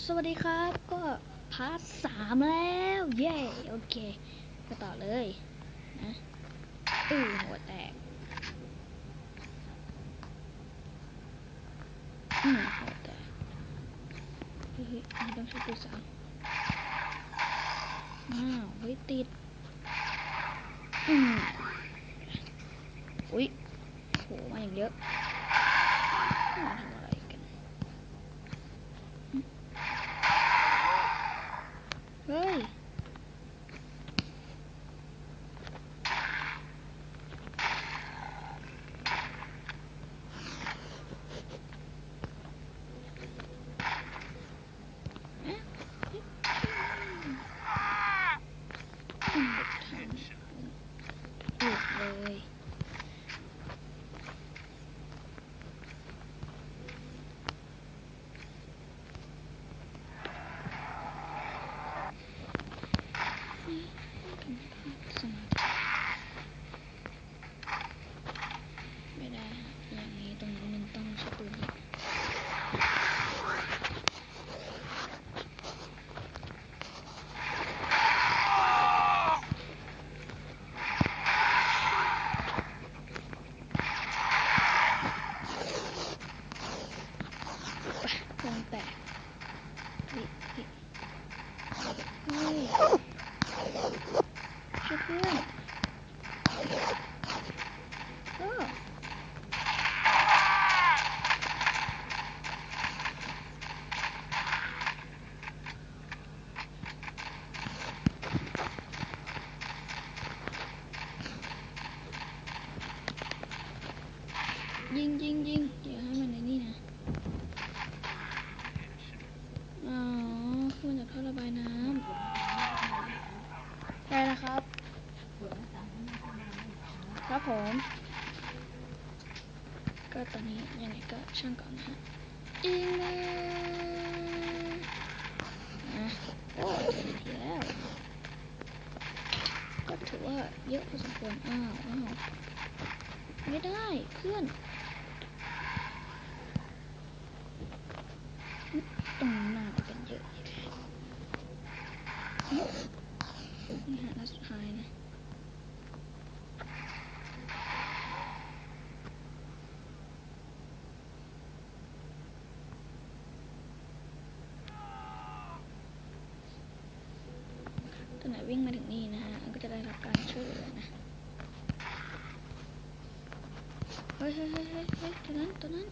สวัสดีครับ ก็พาร์ทสามแล้ว เย้ โอเคก็ต่อเลยนะอือหัวแตกอืมหัวแตกเฮ้ยอันนี้ต้องใช้ปืนสาวอ้าวเฮ้ยติดอืมอุ้ยโหมาอย่างเยอะมาทำอะไรกัน เฮ้ย หยุดเลย ไม่ได้ฮะอย่างนี้ตรงนี้มันต้องใช้ปืนยิงวงแตก เฮ้ยเฮ้ยเฮ้ยช่วยเพื่อนเออ ยิงยิงยิงอย่าให้มันในนี่นะ อ๋อขึ้นมาจากท่อระบายน้ำได้ นะครับ ครับผม ก็ตอนนี้ยังไงก็ช่างก่อนนะฮะยิงเลยนะโอ้เจอทีแล้วก็ถือว่าเยอะพอสมควรอ้าวอ้าวไม่ได้เพื่อนตรงนี้มากันเยอะ นี่ฮะนัดสุดท้ายนะตัวไหนวิ่งมาถึงนี่นะฮะก็จะได้รับการช่วยเหลือนะ เฮ้ยเฮ้ยเฮ้ยเฮ้ยเฮ้ยตัวนั้นตัวนั้น